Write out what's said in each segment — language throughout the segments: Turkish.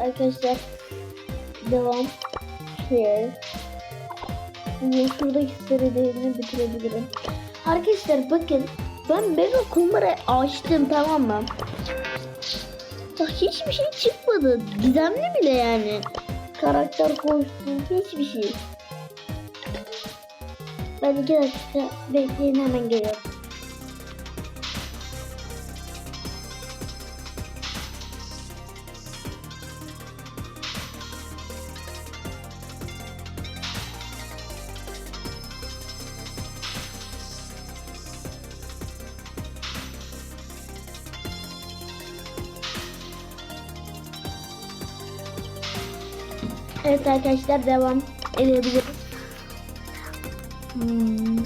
Arkadaşlar devam. Şimdi şuradaki serilerini bitirebilirim. Arkadaşlar bakın ben mega kumbarayı açtım tamam mı? Ya hiçbir şey çıkmadı. Gizemli bile yani. Karakter koştum hiçbir şey. Ben iki dakika bekleyin hemen geliyorum. Evet arkadaşlar devam edebiliriz. Hmm,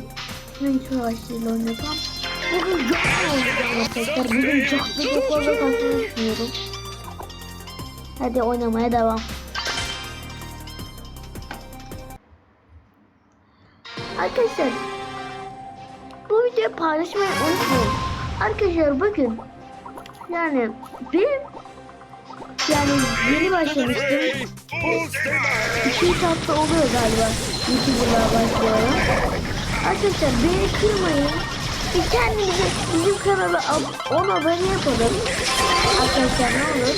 ben ağaçlarıyla oynayacağım. Bugün çok oynayacağım arkadaşlar. Bugün çok çok fazla düşünüyorum. Hadi oynamaya devam. Arkadaşlar bu videoyu paylaşmayı unutmayın. Arkadaşlar bakın yani benim yani yeni başlamıştım. İki üç hafta oluyor galiba. YouTuber'lar başlıyorum. Arkadaşlar beni kırmayın. Bir kendinize bizim kanala ab 10 abone yapalım. Arkadaşlar ne olur.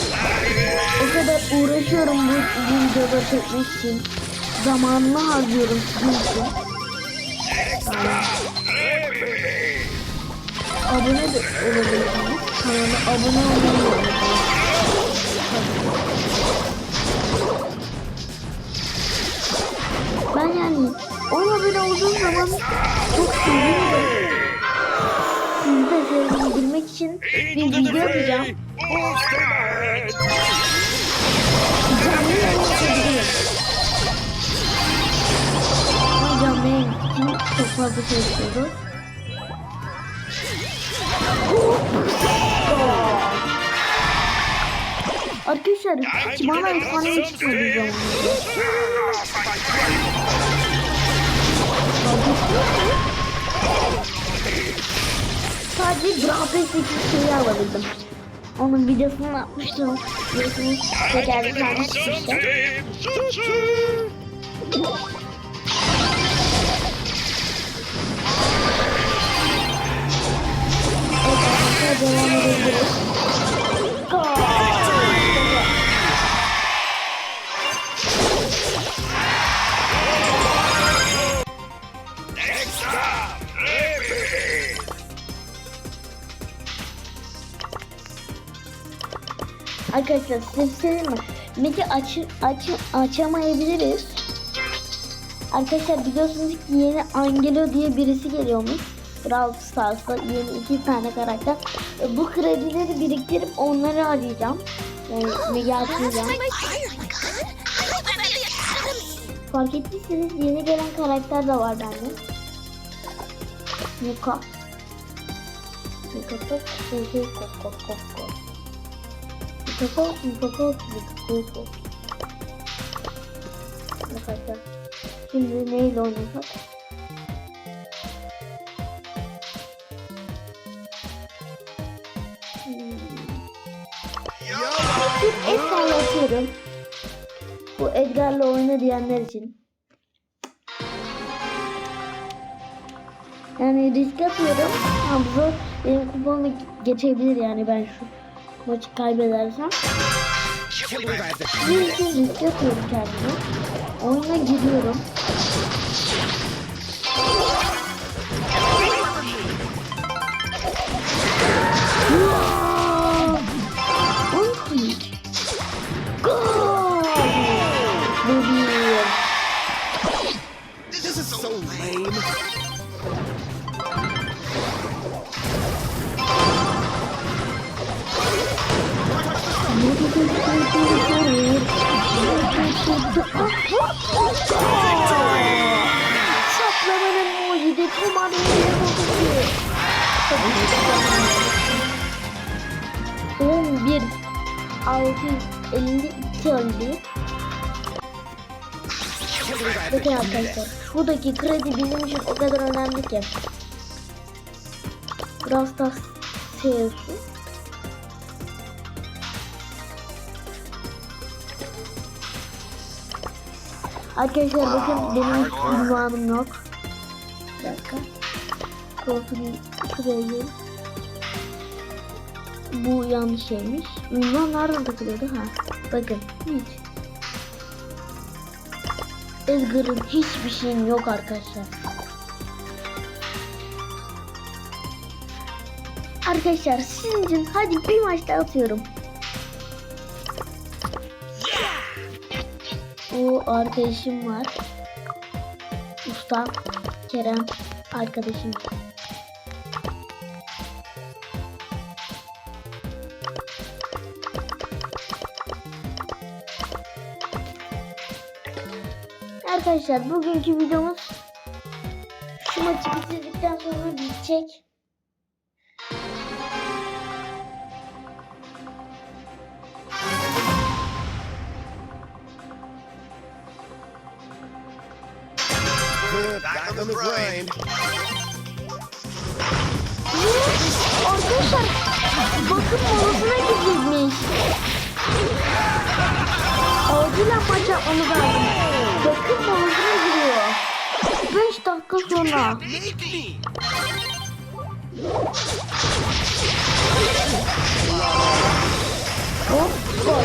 O kadar uğraşıyorum bu, videoda çekmek için. Zamanımı harcıyorum sizin için. Abone de olabilirsiniz. Kanala abone olmayı unutmayın. Ben yani ona abone olduğum zaman çok sevinirim. Sizi de sevindirmek için bir video yapacağım. Canlı yayın yapabilirim. Ama canlı yayın için çok fazla şey Arkadaşlar bana efsane çıkmadı zamanında. Sadece Brabant'taki şeyi alabildim. Onun videosunu atmıştım. Videosunu teker bir tane çıkmıştı. Evet arkadaşlar devam edebiliriz. Arkadaşlar size bir şey diyeyim mi? Midi aç, aç, açamayabiliriz. Arkadaşlar biliyorsunuz ki yeni Angelo diye birisi geliyormuş. Brawl Stars'ta yeni iki tane karakter. E, bu kredileri biriktirip onları arayacağım. Yani Migi açmayacağım. Fark ettiyseniz yeni gelen karakter de var bende. Yuka. Yuka kok kok kok kok kok. Yuka yuka kok yuka kok. Arkadaşlar. Şimdi neyle oynasak? Hmm. Bir et sallatıyorum. Bu Edgar'la oyna diyenler için. Yani risk atıyorum. Ama bu. Benim kupomu geçebilir yani ben şu maçı kaybedersem. Bir için risk atıyorum kendime. Oyuna giriyorum. This is so lame. Saplamanın mucidi kumarın bile bozuldu. 11 652 oldu. Bakın arkadaşlar şuradaki kredi bizim için o kadar önemli ki. Brawl Stars Arkadaşlar bakın benim ünvanım yok. Bir dakika. Profili şuraya gir. Bu yanlış şeymiş. Ünvan nereden takılıyordu? Ha. Bakın hiç. Edgar'ın hiçbir şeyim yok arkadaşlar. Arkadaşlar sizin için hadi bir maç daha atıyorum. Arkadaşım var. Usta Kerem arkadaşım. Arkadaşlar bugünkü videomuz şu maçı bitirdikten sonra bitecek. Back on the grind. Arkadaşlar bakım molasına gidecekmiş. Acilen maç yapmamız lazım. Bakım molasına giriyor. 5 dakika sonra. Hop gol.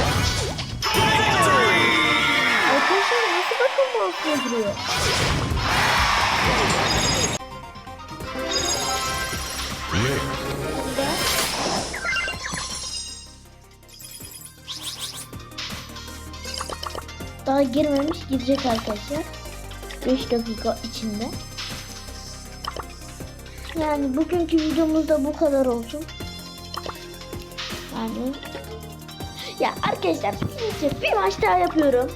Arkadaşlar nasıl bakım molasına giriyor? Daha girmemiş girecek arkadaşlar. 5 dakika içinde. Yani bugünkü videomuzda bu kadar olsun. Yani ya arkadaşlar bir maç daha yapıyorum.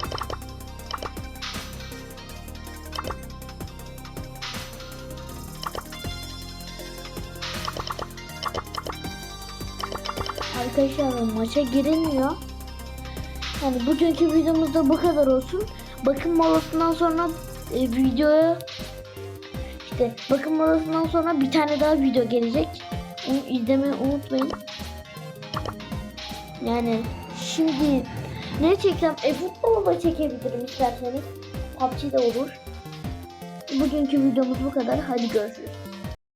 Arkadaşlar maça girilmiyor. Yani bugünkü videomuzda bu kadar olsun. Bakım molasından sonra e, videoya işte bakım molasından sonra bir tane daha video gelecek. Onu izlemeyi unutmayın. Yani şimdi ne çeksem e-futbol da çekebilirim isterseniz. PUBG de olur. Bugünkü videomuz bu kadar. Hadi görüşürüz.